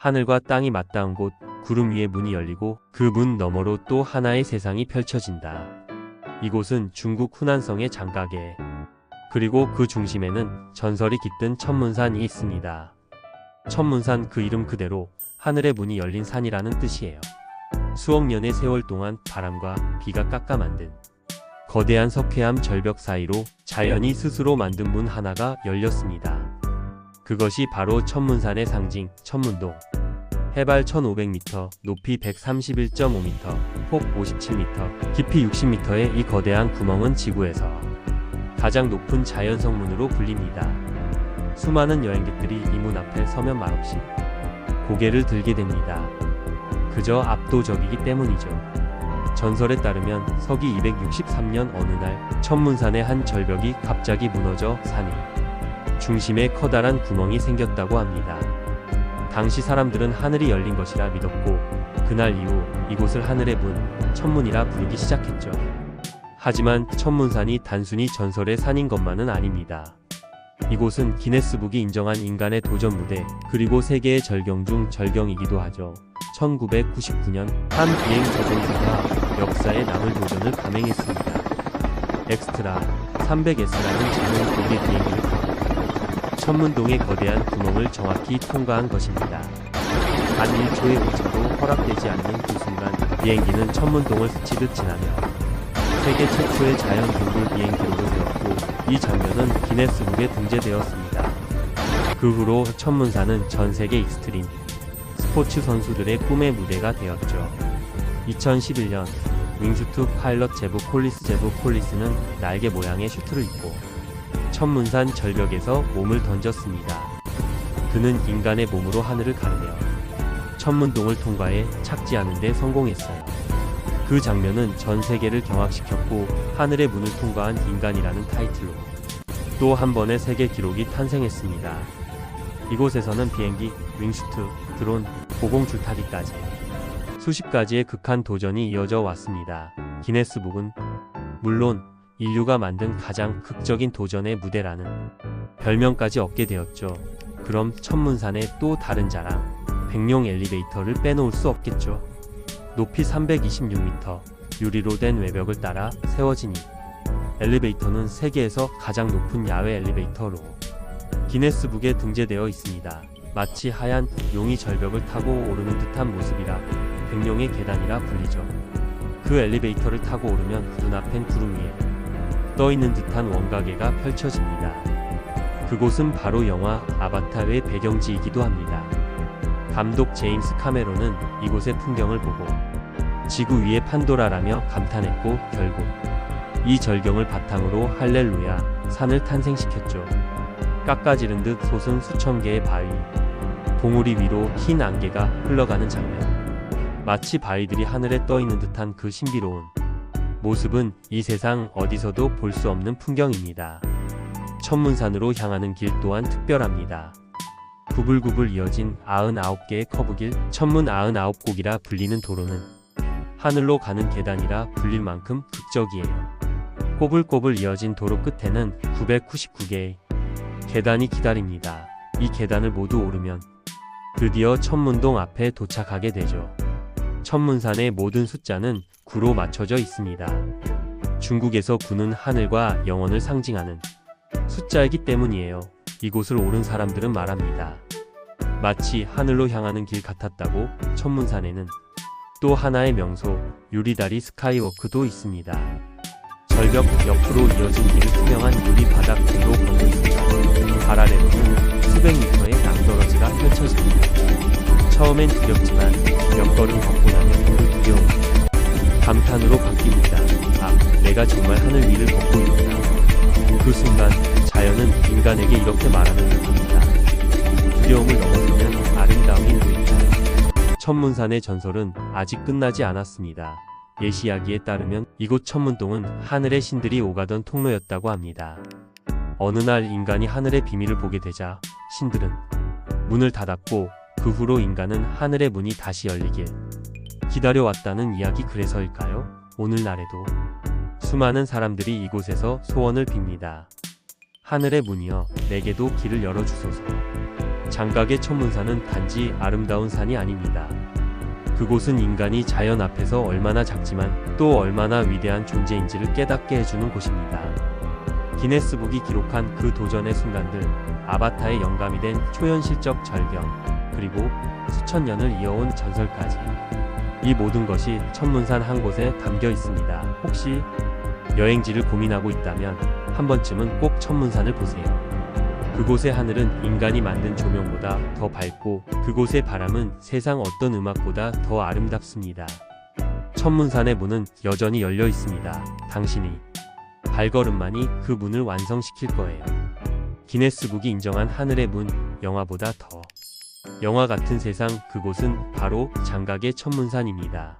하늘과 땅이 맞닿은 곳 구름 위에 문이 열리고 그 문 너머로 또 하나의 세상이 펼쳐진다. 이곳은 중국 후난성의 장가게. 그리고 그 중심에는 전설이 깃든 천문산이 있습니다. 천문산 그 이름 그대로 하늘의 문이 열린 산이라는 뜻이에요. 수억 년의 세월 동안 바람과 비가 깎아 만든 거대한 석회암 절벽 사이로 자연이 스스로 만든 문 하나가 열렸습니다. 그것이 바로 천문산의 상징 천문동. 해발 1500m, 높이 131.5m, 폭 57m, 깊이 60m의 이 거대한 구멍은 지구에서 가장 높은 자연성 문으로 불립니다. 수많은 여행객들이 이 문 앞에 서면 말없이 고개를 들게 됩니다. 그저 압도적이기 때문이죠. 전설에 따르면 서기 263년 어느 날 천문산의 한 절벽이 갑자기 무너져 산이 중심에 커다란 구멍이 생겼다고 합니다. 당시 사람들은 하늘이 열린 것이라 믿었고 그날 이후 이곳을 하늘의 문, 천문이라 부르기 시작했죠. 하지만 천문산이 단순히 전설의 산인 것만은 아닙니다. 이곳은 기네스북이 인정한 인간의 도전 무대, 그리고 세계의 절경 중 절경이기도 하죠. 1999년 한 비행 조종사가 역사에 남을 도전을 감행했습니다. 엑스트라 300S라는 작은 독일 비행기를 천문동의 거대한 구멍을 정확히 통과한 것입니다. 단 1초의 오차도 허락되지 않는 그 순간 비행기는 천문동을 스치듯 지나며 세계 최초의 자연 동굴 비행 기록을 세웠고 이 장면은 기네스북에 등재되었습니다. 그 후로 천문산은 전 세계 익스트림 스포츠 선수들의 꿈의 무대가 되었죠. 2011년 윙슈트 파일럿 제부 콜리스 제부 콜리스는 날개 모양의 슈트를 입고 천문산 절벽에서 몸을 던졌습니다. 그는 인간의 몸으로 하늘을 가르며 천문동을 통과해 착지하는 데 성공했어요. 그 장면은 전 세계를 경악시켰고 하늘의 문을 통과한 인간이라는 타이틀로 또 한 번의 세계 기록이 탄생했습니다. 이곳에서는 비행기, 윙슈트, 드론, 고공 줄 타기까지 수십 가지의 극한 도전이 이어져 왔습니다. 기네스북은 물론 인류가 만든 가장 극적인 도전의 무대라는 별명까지 얻게 되었죠. 그럼 천문산의 또 다른 자랑, 백룡 엘리베이터를 빼놓을 수 없겠죠. 높이 326m, 유리로 된 외벽을 따라 세워진 이 엘리베이터는 세계에서 가장 높은 야외 엘리베이터로 기네스북에 등재되어 있습니다. 마치 하얀 용이 절벽을 타고 오르는 듯한 모습이라 백룡의 계단이라 불리죠. 그 엘리베이터를 타고 오르면 눈앞엔 구름 위에 떠 있는 듯한 원가계가 펼쳐집니다. 그곳은 바로 영화 아바타의 배경지이기도 합니다. 감독 제임스 카메론은 이곳의 풍경을 보고 지구 위의 판도라라며 감탄했고 결국 이 절경을 바탕으로 할렐루야 산을 탄생시켰죠. 깎아지른 듯 솟은 수천 개의 바위, 봉우리 위로 흰 안개가 흘러가는 장면. 마치 바위들이 하늘에 떠 있는 듯한 그 신비로운 모습은 이 세상 어디서도 볼 수 없는 풍경입니다. 천문산으로 향하는 길 또한 특별합니다. 구불구불 이어진 99개의 커브길, 천문 99곡이라 불리는 도로는 하늘로 가는 계단이라 불릴 만큼 극적이에요. 꼬불꼬불 이어진 도로 끝에는 999개의 계단이 기다립니다. 이 계단을 모두 오르면 드디어 천문동 앞에 도착하게 되죠. 천문산의 모든 숫자는 9로 맞춰져 있습니다. 중국에서 9는 하늘과 영원을 상징하는 숫자이기 때문이에요. 이곳을 오른 사람들은 말합니다. 마치 하늘로 향하는 길 같았다고 천문산에는 또 하나의 명소 유리다리 스카이워크도 있습니다. 절벽 옆으로 이어진 길을 투명한 유리 바닥 위로 걷는 순간 발 아래로는 수백 미터의 낭떠러지가 펼쳐집니다. 처음엔 두렵지만 몇 걸음 걷고 내가 정말 하늘 위를 걷고 있구나. 그 순간 자연은 인간에게 이렇게 말하는 듯합니다. 두려움을 넘어서면 아름다움이 보인다. 천문산의 전설은 아직 끝나지 않았습니다. 예시야기에 따르면 이곳 천문동은 하늘의 신들이 오가던 통로였다고 합니다. 어느 날 인간이 하늘의 비밀을 보게 되자 신들은 문을 닫았고 그 후로 인간은 하늘의 문이 다시 열리길 기다려왔다는 이야기 그래서일까요? 오늘날에도 수많은 사람들이 이곳에서 소원을 빕니다. 하늘의 문이여 내게도 길을 열어주소서. 장각의 천문산은 단지 아름다운 산이 아닙니다. 그곳은 인간이 자연 앞에서 얼마나 작지만 또 얼마나 위대한 존재인지를 깨닫게 해주는 곳입니다. 기네스북이 기록한 그 도전의 순간들, 아바타의 영감이 된 초현실적 절경, 그리고 수천 년을 이어온 전설까지. 이 모든 것이 천문산 한 곳에 담겨 있습니다. 혹시 여행지를 고민하고 있다면 한 번쯤은 꼭 천문산을 보세요. 그곳의 하늘은 인간이 만든 조명보다 더 밝고 그곳의 바람은 세상 어떤 음악보다 더 아름답습니다. 천문산의 문은 여전히 열려 있습니다. 당신이 발걸음만이 그 문을 완성시킬 거예요. 기네스북이 인정한 하늘의 문, 영화보다 더 영화 같은 세상 그곳은 바로 장각의 천문산입니다.